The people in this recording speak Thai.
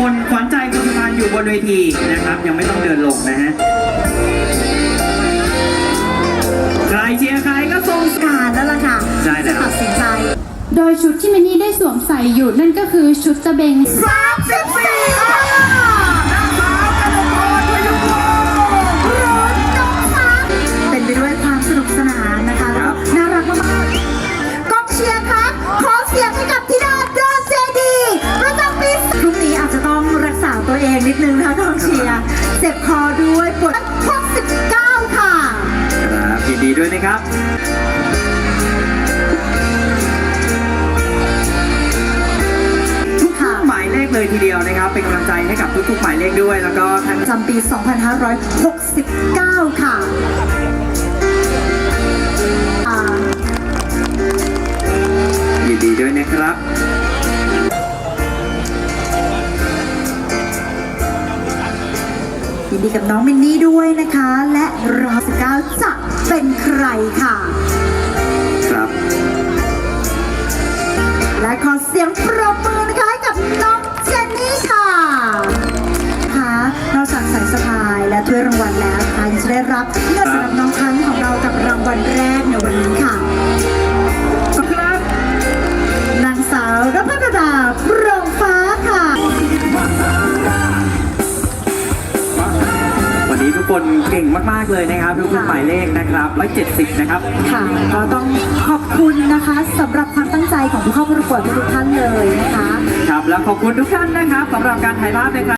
คนขวัญใจคนสุพรรณอยู่บนเวทีนะครับ ยังไม่ต้องเดินลงนะฮะใครเชียร์ใครก็ส่งการแล้วล่ะค่ะใช่แล้วจะตัดสินใจ โดยชุดที่มินนี่ได้สวมใส่อยู่นั่นก็คือชุดตะเบง 34 เองนิดนึงนะคะกองเชียร์เจ็บคอด้วยปวดข้อ19 ค่ะ ครับยินดีด้วยนะครับ ทุกๆหมายเลขเลยทีเดียวนะครับ เป็นกำลังใจให้กับทุกๆหมายเลขด้วย แล้วก็ทั้งประจำปี 2569 ค่ะอ่ายินดีด้วยนะครับ ยินดีกับน้องมินนี่ด้วยนะคะ และรอสเก้าจะเป็นใครค่ะ ครับ และขอเสียงปรบมือนะคะให้กับน้องเจนนี่ค่ะค่ะนอกจากสายสะพายและถ้วยรางวัลแล้วนะคะยังจะได้รับเงินสำหรับน้องครั้งของเรากับรางวัลแรกในวันนี้ วันนี้ทุกคนเก่งมาก ๆ เลยนะครับทุกๆหมายเลขนะครับ170 นะครับ ค่ะก็ต้องขอบคุณนะคะสำหรับความตั้งใจของผู้เข้าประกวดทุกๆท่านเลยนะคะ ครับ แล้วขอบคุณทุกท่านนะครับสำหรับการถ่ายภาพในครั้ง